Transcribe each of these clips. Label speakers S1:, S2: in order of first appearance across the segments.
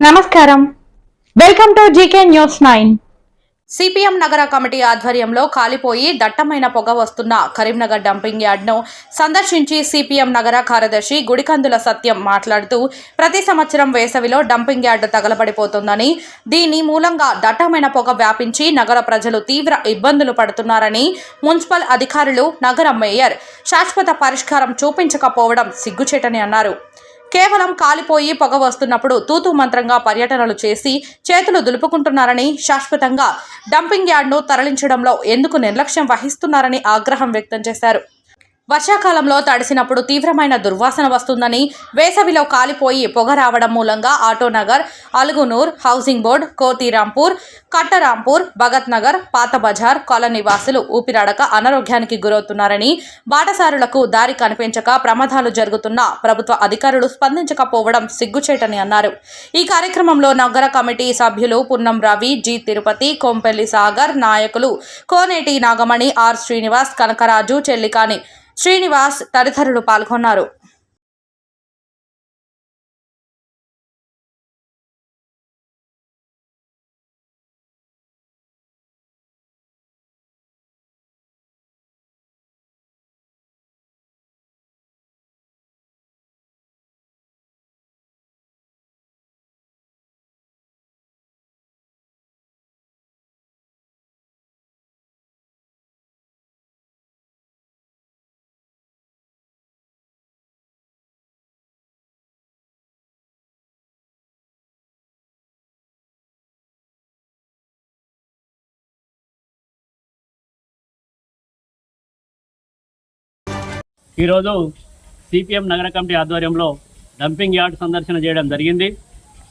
S1: నమస్కారం. Welcome to GK news nine.
S2: CPM నగర committee ఆధ్వర్యంలో కాలిపోయి దట్టమైన పొగ వస్తున్న కరీంనగర్ డంపింగ్ యార్డ్ను సందర్శించి సిపిఎం నగర కార్యదర్శి గుడికందుల సత్యం మాట్లాడుతూ ప్రతి సంవత్సరం వేసవిలో డంపింగ్ యార్డు తగలబడిపోతుందని దీని మూలంగా దట్టమైన పొగ వ్యాపించి నగర ప్రజలు తీవ్ర ఇబ్బందులు పడుతున్నారని మున్సిపల్ అధికారులు నగర మేయర్ శాశ్వత పరిష్కారం చూపించకపోవడం సిగ్గుచేటని అన్నారు. కేవలం కాలిపోయి పొగ వస్తున్నప్పుడు తూతు మంత్రంగా పర్యటనలు చేసి చేతులు దులుపుకుంటున్నారని శాశ్వతంగా డంపింగ్ యార్డ్ను తరలించడంలో ఎందుకు నిర్లక్ష్యం వహిస్తున్నారని ఆగ్రహం వ్యక్తం చేశారు. వర్షాకాలంలో తడిసినప్పుడు తీవ్రమైన దుర్వాసన వస్తుందని వేసవిలో కాలిపోయి పొగ రావడం మూలంగా ఆటోనగర్ అలుగునూర్ హౌసింగ్ బోర్డ్ కోతిరాంపూర్ కట్టరాంపూర్ భగత్ నగర్ పాత బజార్ కాలనీవాసులు ఊపిరాడక అనారోగ్యానికి గురవుతున్నారని బాటసారులకు దారి కనిపించక ప్రమాదాలు జరుగుతున్న ప్రభుత్వ అధికారులు స్పందించకపోవడం సిగ్గుచేటని అన్నారు. ఈ కార్యక్రమంలో నగర కమిటీ సభ్యులు పున్నం రవి జి తిరుపతి కొంపెల్లి సాగర్ నాయకులు కోనేటి నాగమణి ఆర్ శ్రీనివాస్ కనకరాజు చెల్లికాని శ్రీనివాస్ తదితరులు పాల్గొన్నారు.
S3: ఈరోజు సిపిఎం నగర కమిటీ ఆధ్వర్యంలో డంపింగ్ యార్డ్ సందర్శన చేయడం జరిగింది.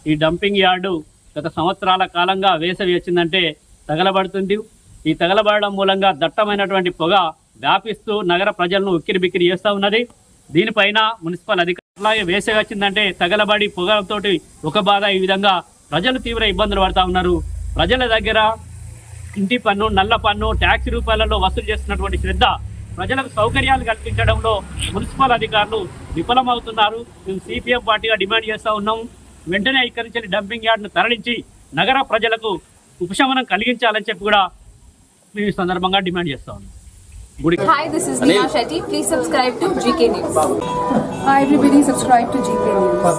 S3: ఈ డంపింగ్ యార్డు గత సంవత్సరాల కాలంగా వేసవి వచ్చిందంటే తగలబడుతుంది. ఈ తగలబడడం మూలంగా దట్టమైనటువంటి పొగ వ్యాపిస్తూ నగర ప్రజలను ఉక్కిరి బిక్కిరి చేస్తూ ఉన్నది. దీనిపైన మున్సిపల్ అధికారులు వేసవి వచ్చిందంటే తగలబడి పొగతోటి ఒక బాధ ఈ విధంగా ప్రజలు తీవ్ర ఇబ్బందులు పడతా ఉన్నారు. ప్రజల దగ్గర ఇంటి పన్ను నల్ల పన్ను ట్యాక్స్ రూపాయలలో వసూలు చేస్తున్నటువంటి శ్రద్ధ ప్రజలకు సౌకర్యాలు కల్పించడంలో మున్సిపల్ అధికారులు విఫలమవుతున్నారు మేము సిపిఎం పార్టీగా డిమాండ్ చేస్తూ ఉన్నాం వెంటనే ఇక్కడి నుంచి డంపింగ్ యార్డ్ను తరలించి నగర ప్రజలకు ఉపశమనం కలిగించాలని చెప్పి కూడా మేము ఈ సందర్భంగా డిమాండ్ చేస్తా ఉన్నాం గుడి
S4: Hi, this is Neha Shetty. Please subscribe to GK News.
S5: Hi everybody, subscribe to GK News.